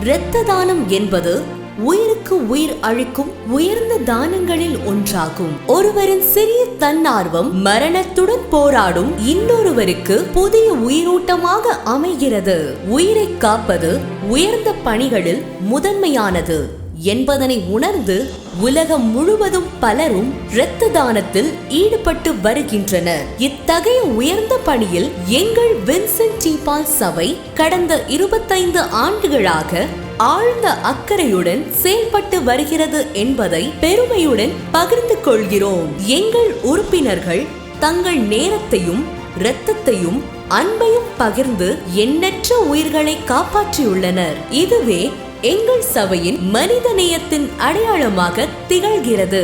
இரத்த தானம் என்பது உயிருக்கு உயிர் அழிக்கும் உயர்ந்த தானங்களில் ஒன்றாகும். ஒருவரின் சிறிய தன்னார்வம் மரணத்துடன் போராடும் இன்னொருவருக்கு புதிய உயிரூட்டமாக அமைகிறது. உயிரை காப்பது உயர்ந்த பணிகளில் முதன்மையானது. என்பதனை உணர்ந்து உலகம் முழுவதும் பலரும் இரத்த தானத்தில் ஈடுபட்டு வருகின்றனர். இத்தகைய உயர்ந்த பணியில் எங்கள் வின்சென்ட் டீபால் சபை கடந்த இருபத்தைந்து ஆண்டுகளாக ஆழ்ந்த அக்கறையுடன் செயல்பட்டு வருகிறது என்பதை பெருமையுடன் பகிர்ந்து கொள்கிறோம். எங்கள் உறுப்பினர்கள் தங்கள் நேரத்தையும் இரத்தத்தையும் அன்பையும் பகிர்ந்து எண்ணற்ற உயிர்களை காப்பாற்றியுள்ளனர். இதுவே எங்கள் சபையின் மனித நேயத்தின் அடையாளமாக திகழ்கிறது.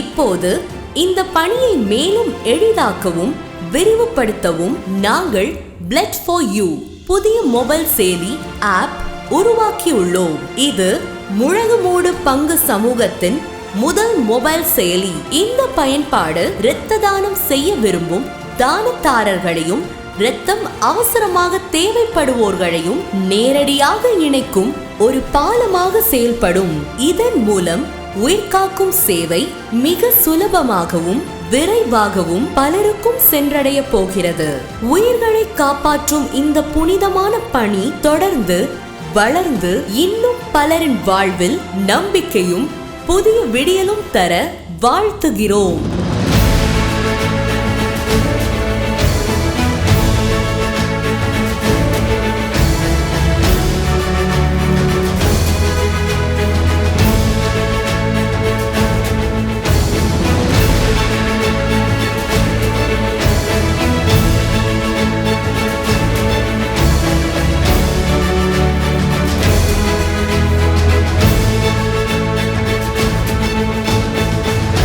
இப்போது இந்த பணியை மேலும் எளிதாக்கவும் விரிவுபடுத்தவும் நாங்கள் பிளட் ஃபார் யூ புதிய மொபைல் செயலி ஆப் உருவாக்கியுள்ளோம். இது முழகுமூடு பங்கு சமூகத்தின் முதல் மொபைல் செயலி இந்த பயன்பாடு இரத்த தானம் செய்ய விரும்பும் தானத்தாரர்களையும் இரத்தம் அவசரமாக தேவைப்படுவோர்களையும் நேரடியாக இணைக்கும் ஒரு பாலமாக செயல்படும். இதன் மூலம் உயிர்காக்கும் சேவை மிக சுலபமாகவும் விரைவாகவும் பலருக்கும் சென்றடைய போகிறது. உயிர்களை காப்பாற்றும் இந்த புனிதமான பணி தொடர்ந்து வளர்ந்து இன்னும் பலரின் வாழ்வில் நம்பிக்கையும் புதிய விடியலும் தர வாழ்த்துகிறோம்.